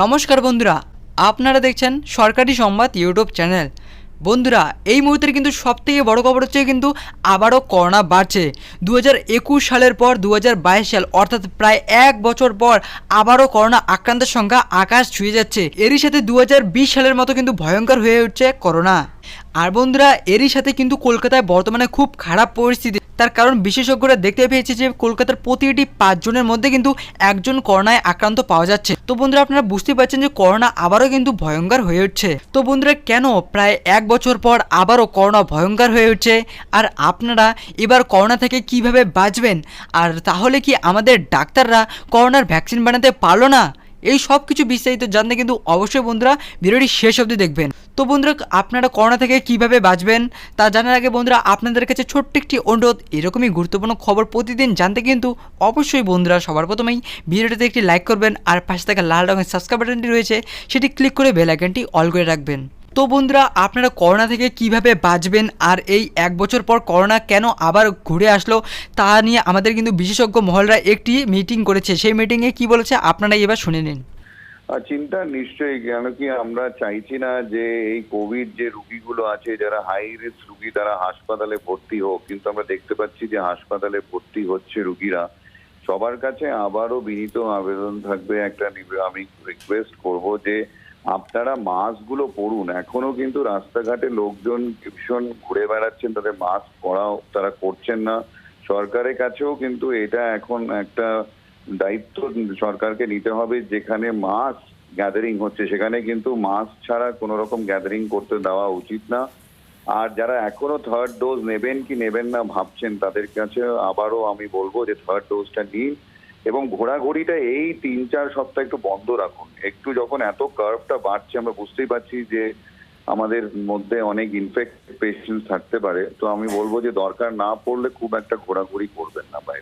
নমস্কার বন্ধুরা, আপনারা দেখছেন সরকারি সংবাদ ইউটিউব চ্যানেল। বন্ধুরা, এই মুহূর্তের কিন্তু সবথেকে বড় খবর হচ্ছে কিন্তু আবারও করোনা বাড়ছে। দু সালের পর দু হাজার বাইশ সাল, অর্থাৎ প্রায় এক বছর পর আবারও করোনা আক্রান্তের সংখ্যা আকাশ ছুঁয়ে যাচ্ছে। এরই সাথে দু হাজার বিশ সালের মতো কিন্তু ভয়ঙ্কর হয়ে উঠছে করোনা। আর বন্ধুরা, এরই সাথে কিন্তু কলকাতায় বর্তমানে খুব খারাপ পরিস্থিতি তার কারণ বিশেষজ্ঞরা দেখতে পেয়েছে যে কলকাতার প্রতিটি পাঁচজনের মধ্যে কিন্তু একজন করোনায় আক্রান্ত পাওয়া যাচ্ছে। তো বন্ধুরা, আপনারা বুঝতে পারছেন যে করোনা আবারও কিন্তু ভয়ঙ্কর হয়ে উঠছে। তো বন্ধুরা, কেন প্রায় এক বছর পর আবারও করোনা ভয়ঙ্কর হয়ে উঠছে? আর আপনারা এবার করোনা থেকে কীভাবে বাঁচবেন? আর তাহলে কি আমাদের ডাক্তাররা করোনার ভ্যাকসিন বানাতে পারল না? এই সব কিছু বিস্তারিত জানতে কিন্তু অবশ্যই বন্ধুরা ভিডিওটি শেষ অবধি দেখবেন। তো বন্ধুরা, আপনারা করোনা থেকে কীভাবে বাঁচবেন তা জানার আগে বন্ধুরা, আপনাদের কাছে ছোট্ট একটি অনুরোধ, এরকমই গুরুত্বপূর্ণ খবর প্রতিদিন জানতে কিন্তু অবশ্যই বন্ধুরা সবার প্রথমেই ভিডিওটিতে একটি লাইক করবেন আর পাশে থাকা লাল রঙের সাবস্ক্রাইব বাটনটি রয়েছে, সেটি ক্লিক করে বেল আইকনটি অল করে রাখবেন। তো বন্ধুরা, আপনারা করোনা থেকে কীভাবে বাঁচবেন আর এই এক বছর পর করোনা কেন আবার ঘুরে আসলো, তা নিয়ে আমাদের কিন্তু বিশেষজ্ঞ মহলরা একটি মিটিং করেছে। সেই মিটিংয়ে কি বলেছে আপনারা এবার শুনে নিন। চিন্তা নিশ্চয়ই, কেন কি আমরা চাইছি না যে এই কোভিড যে রুগীগুলো আছে, যারা হাই রিস্ক রুগী, তারা হাসপাতালে ভর্তি হোক। কিন্তু আমরা দেখতে পাচ্ছি যে হাসপাতালে ভর্তি হচ্ছে রুগীরা। সবার কাছে আবারও বিনীত আবেদন থাকবে। একটা আমি রিকোয়েস্ট করব যে আপনারা মাস্কগুলো পরুন। এখনও কিন্তু রাস্তাঘাটে লোকজন ভীষণ ঘুরে বেড়াচ্ছেন, তাদের মাস্ক পরাও তারা করছেন না। সরকারের কাছেও কিন্তু এটা এখন একটা দায়িত্ব সরকারকে নিতে হবে, যেখানে মাস গ্যাদারিং হচ্ছে। সেখানে কিন্তু মাস ছাড়া কোনো রকম গ্যাদারিং করতে দেওয়া উচিত না। আর যারা এখনও থার্ড ডোজ নেবেন কি নেবেন না ভাবছেন, তাদের কাছে আবারও আমি বলব যে থার্ড ডোজটা নিন। এবং ঘোরাঘুরিটা এই তিন চার সপ্তাহ একটু বন্ধ রাখুন। একটু যখন এত কার্ভটা বাড়ছে, আমরা বুঝতেই পারছি যে আমাদের মধ্যে অনেক ইনফেক্ট পেশেন্ট থাকতে পারে। তো আমি বলব যে দরকার না পড়লে খুব একটা ঘোরাঘুরি করবেন না বাইরে।